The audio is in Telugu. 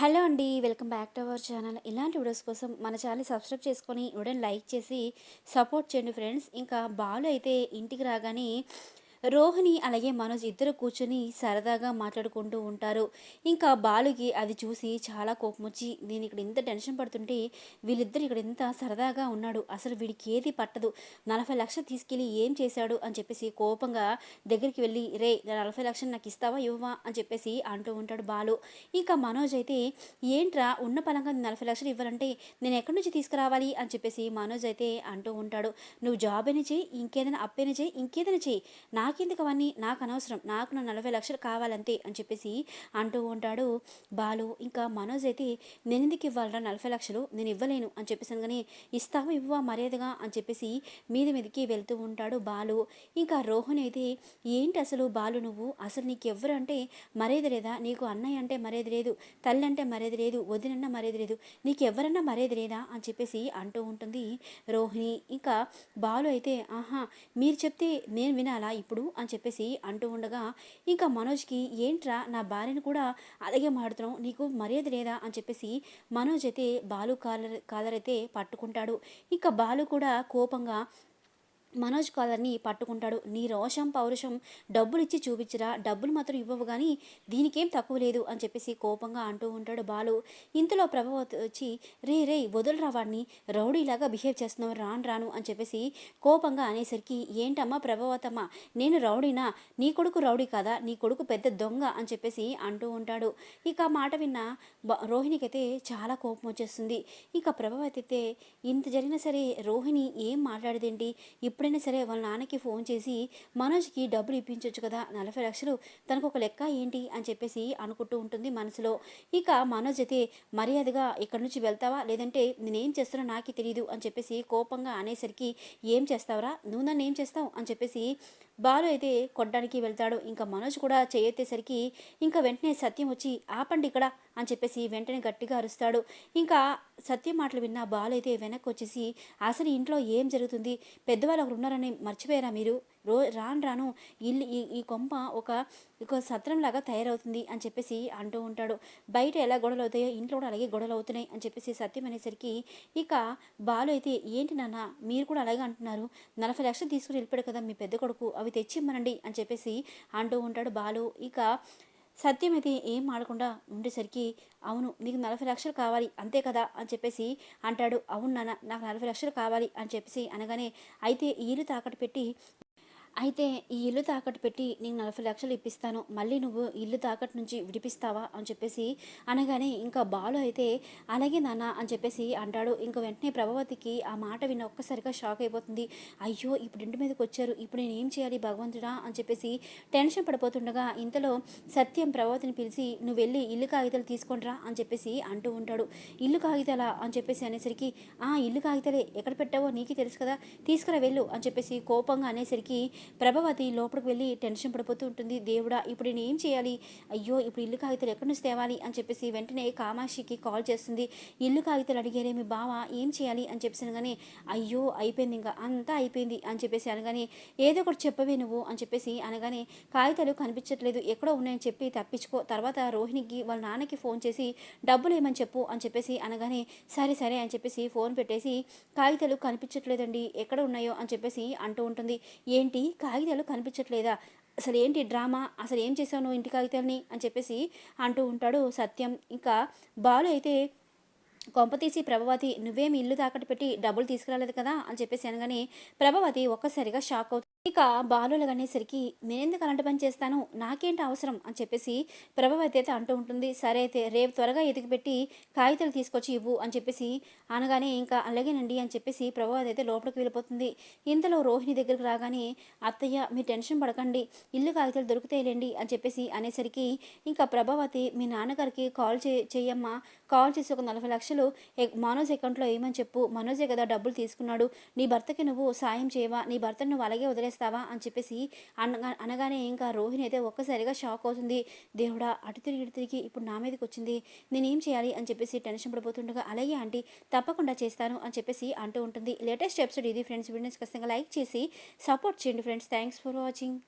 హలో అండి welcome back to our channel. ఇలాంటి వీడియోస్ కోసం మన ఛానల్ సబ్స్క్రైబ్ చేసుకొని వీడియోని లైక్ చేసి సపోర్ట్ చేయండి ఫ్రెండ్స్. ఇంకా బాలు అయితే ఇంటికి రాగానే రోహిణి అలాగే మనోజ్ ఇద్దరు కూర్చొని సరదాగా మాట్లాడుకుంటూ ఉంటారు. ఇంకా బాలుకి అది చూసి చాలా కోపం వచ్చి నేను ఇక్కడ ఇంత టెన్షన్ పడుతుంటే వీళ్ళిద్దరు ఇక్కడ ఇంత సరదాగా ఉన్నాడు. అసలు వీడికి ఏది పట్టదు. నలభై లక్షలు తీసుకెళ్ళి ఏం చేశాడు? అని చెప్పేసి కోపంగా దగ్గరికి వెళ్ళి రే నలభై లక్షలు నాకు ఇస్తావా ఇవ్వవా? అని చెప్పేసి అంటూ ఉంటాడు బాలు. ఇంకా మనోజ్ అయితే ఏంట్రా ఉన్న పలంగా నలభై లక్షలు ఇవ్వాలంటే నేను ఎక్కడి నుంచి తీసుకురావాలి? అని చెప్పేసి మనోజ్ అయితే అంటూ ఉంటాడు. నువ్వు జాబ్ అయినా చేయి ఇంకేదైనా అప్పైనా చేయి ఇంకేదైనా చేయి. నాకెందుకు అవన్నీ నాకు అనవసరం నాకు నా నలభై లక్షలు కావాలంతే అని చెప్పేసి అంటూ ఉంటాడు బాలు. ఇంకా మనోజ్ అయితే నేను ఎందుకు ఇవ్వాలరా నలభై లక్షలు? నేను ఇవ్వలేను అని చెప్పేసి కానీ ఇస్తావా ఇవ్వవా మర్యాదగా అని చెప్పేసి మీద మీదకి వెళ్తూ ఉంటాడు బాలు. ఇంకా రోహన్ అయితే ఏంటి అసలు బాలు నువ్వు? అసలు నీకు ఎవరు అంటే మర్యాద లేదా? నీకు అన్నయ్య అంటే మర్యాద లేదు తల్లి అంటే మర్యాద లేదు వదినన్నా మర్యాద లేదు. నీకు ఎవరన్నా మరేది లేదా? అని చెప్పేసి అంటూ ఉంటుంది రోహిణి. ఇంకా బాలు అయితే ఆహా మీరు చెప్తే నేను వినాలా? ఇప్పుడు అని చెప్పేసి అంటూ ఉండగా ఇంకా మనోజ్కి ఏంట్రా నా భార్యను కూడా అలాగే మాడుతున్నావు నీకు మర్యాద లేదా? అని చెప్పేసి మనోజ్ అయితే బాలు కాలర్ కాలర్ అయితే పట్టుకుంటాడు. ఇంకా బాలు కూడా కోపంగా మనోజ్ కాలర్ని పట్టుకుంటాడు. నీ రోషం పౌరుషం డబ్బులు ఇచ్చి చూపించరా. డబ్బులు మాత్రం ఇవ్వవు కానీ దీనికేం తక్కువ లేదు అని చెప్పేసి కోపంగా అంటూ ఉంటాడు బాలు. ఇంతలో ప్రభావతి వచ్చి రే రే వదులురా వాడిని. రౌడీలాగా బిహేవ్ చేస్తున్నావు. రాను రాను అని చెప్పేసి కోపంగా అనేసరికి ఏంటమ్మా ప్రభావతమ్మ? నేను రౌడీనా? నీ కొడుకు రౌడీ కాదా? నీ కొడుకు పెద్ద దొంగ? అని చెప్పేసి అంటూ ఉంటాడు. ఇక ఆ మాట విన్న రోహిణికైతే చాలా కోపం వచ్చేస్తుంది. ఇక ప్రభావతి అయితే ఇంత జరిగినా సరే రోహిణి ఏం మాట్లాడేదేంటి? ఎప్పుడైనా సరే వాళ్ళ నాన్నకి ఫోన్ చేసి మనోజ్కి డబ్బులు ఇప్పించవచ్చు కదా నలభై లక్షలు తనకు ఒక లెక్క ఏంటి? అని చెప్పేసి అనుకుంటూ ఉంటుంది మనసులో. ఇక మనోజ్ అయితే మర్యాదగా ఇక్కడి నుంచి వెళ్తావా? లేదంటే నేనేం చేస్తానో నాకే తెలియదు అని చెప్పేసి కోపంగా అనేసరికి ఏం చేస్తావరా? నువ్వు నన్ను ఏం చేస్తావు? అని చెప్పేసి బాలు అయితే కొట్టడానికి వెళ్తాడు. ఇంకా మనోజ్ కూడా చేయెత్తేసరికి ఇంకా వెంటనే సత్యం వచ్చి ఆపండి ఇక్కడ అని చెప్పేసి వెంటనే గట్టిగా అరుస్తాడు. ఇంకా సత్యం మాటలు విన్న బాలు అయితే వెనక్కి వచ్చేసి అసలు ఇంట్లో ఏం జరుగుతుంది? పెద్దవాళ్ళు ఒకరు ఉన్నారని మర్చిపోయారా మీరు? రో రాను రాను ఇల్లు ఈ ఈ కొంప ఒక ఒక సత్రంలాగా తయారవుతుంది అని చెప్పేసి అంటూ ఉంటాడు. బయట ఎలా గొడవలు అవుతాయో ఇంట్లో కూడా అలాగే గొడవలు అవుతున్నాయి అని చెప్పేసి సత్యం అనేసరికి ఇక బాలు అయితే ఏంటి నాన్న? మీరు కూడా అలాగే అంటున్నారు. నలభై లక్షలు తీసుకుని వెళ్ళిపోయాడు కదా మీ పెద్ద కొడుకు. అవి తెచ్చి ఇమ్మనండి అని చెప్పేసి అంటూ ఉంటాడు బాలు. ఇక సత్యం అయితే ఏం ఆడకుండా ఉండేసరికి అవును నీకు నలభై లక్షలు కావాలి అంతే కదా అని చెప్పేసి అంటాడు. అవును నాన్న నాకు నలభై లక్షలు కావాలి అని చెప్పేసి అనగానే అయితే ఈలు తాకట్టు పెట్టి అయితే ఈ ఇల్లు తాకట్టు పెట్టి నీకు నలభై లక్షలు ఇప్పిస్తాను. మళ్ళీ నువ్వు ఇల్లు తాకట్టు నుంచి విడిపిస్తావా? అని చెప్పేసి అనగానే ఇంకా బాలు అయితే అలాగే నాన్న అని చెప్పేసి అంటాడు. ఇంకా వెంటనే ప్రభావతికి ఆ మాట విన్న ఒక్కసారిగా షాక్ అయిపోతుంది. అయ్యో ఇప్పుడు ఇంటి మీదకి వచ్చారు. ఇప్పుడు నేను ఏం చేయాలి భగవంతుడా? అని చెప్పేసి టెన్షన్ పడిపోతుండగా ఇంతలో సత్యం ప్రభావతిని పిలిచి నువ్వు వెళ్ళి ఇల్లు కాగితాలు తీసుకుంట్రా అని చెప్పేసి అంటూ ఉంటాడు. ఇల్లు కాగితాలా? అని చెప్పేసి అనేసరికి ఆ ఇల్లు కాగితాలే. ఎక్కడ పెట్టావో నీకే తెలుసు కదా. తీసుకురా వెళ్ళు అని చెప్పేసి కోపంగా అనేసరికి ప్రభావతి లోపలికి వెళ్ళి టెన్షన్ పడిపోతూ ఉంటుంది. దేవుడా ఇప్పుడు నేను ఏం చేయాలి? అయ్యో ఇప్పుడు ఇల్లు కాగితాలు ఎక్కడి నుంచి తేవాలి? అని చెప్పేసి వెంటనే కామాక్షికి కాల్ చేస్తుంది. ఇల్లు కాగితాలు అడిగారే మీ బావ ఏం చేయాలి? అని చెప్పేసి అనగానే అయ్యో అయిపోయింది ఇంకా అంతా అయిపోయింది. అని చెప్పేసి అనగానే ఏదో ఒకటి చెప్పవే నువ్వు. అని చెప్పేసి అనగానే కాగితాలు కనిపించట్లేదు ఎక్కడో ఉన్నాయని చెప్పి తప్పించుకో. తర్వాత రోహిణికి వాళ్ళ నాన్నకి ఫోన్ చేసి డబ్బులు ఏమని చెప్పు? అని చెప్పేసి అనగానే సరే సరే. అని చెప్పేసి ఫోన్ పెట్టేసి కాగితాలు కనిపించట్లేదండి ఎక్కడ ఉన్నాయో? అని చెప్పేసి అంటూ ఉంటుంది. ఏంటి? కాగితాలు కనిపించట్లేదా? అసలు ఏంటి డ్రామా? అసలు ఏం చేసావు నువ్వు ఇంటి కాగితాలని? అని చెప్పేసి అంటూ ఉంటాడు సత్యం. ఇంకా బాలు అయితే కొంపతీసి ప్రభావతి నువ్వేమి ఇల్లు తాకట్టు పెట్టి డబ్బులు తీసుకురాలేదు కదా? అని చెప్పేసి అనగానే ప్రభావతి ఒక్కసారిగా షాక్ అవుతుంది. ఇక బాలులు అనేసరికి నేనెందుకు అలాంటి పని చేస్తాను? నాకేంటి అవసరం? అని చెప్పేసి ప్రభావతి అయితే అంటూ ఉంటుంది. సరే అయితే రేపు త్వరగా ఎదిగి పెట్టి కాగితాలు తీసుకొచ్చి ఇవ్వు అని చెప్పేసి అనగానే ఇంకా అలాగేనండి అని చెప్పేసి ప్రభావతి అయితే లోపలికి వెళ్ళిపోతుంది. ఇంతలో రోహిణి దగ్గరికి రాగానే అత్తయ్య మీ టెన్షన్ పడకండి. ఇల్లు కాగితాలు దొరుకుతాయిలేండి అని చెప్పేసి అనేసరికి ఇంకా ప్రభావతి మీ నాన్నగారికి కాల్ చే చెయ్యమ్మా. కాల్ చేసి ఒక నలభై లక్షలు మనోజ్ అకౌంట్లో వేయమని చెప్పు. మనోజే కదా డబ్బులు తీసుకున్నాడు. నీ భర్తకి నువ్వు సాయం చేయవా? నీ భర్తను నువ్వు అలాగే వదిలేస్తా చేస్తావా అని చెప్పేసి అనగా అనగానే ఇంకా రోహిణి అయితే ఒక్కసారిగా షాక్ అవుతుంది. దేవుడా అటు తిరిగి ఇటు తిరిగి ఇప్పుడు నా మీదకి వచ్చింది. నేనేం చేయాలి అని చెప్పేసి టెన్షన్ పడిపోతుండగా అలాగే ఆంటీ తప్పకుండా చేస్తాను అని చెప్పేసి అంటూ ఉంటుంది. లేటెస్ట్ ఎపిసోడ్ ఇది ఫ్రెండ్స్. వీడియోస్ ఖచ్చితంగా లైక్ చేసి సపోర్ట్ చేయండి ఫ్రెండ్స్. Thanks for watching.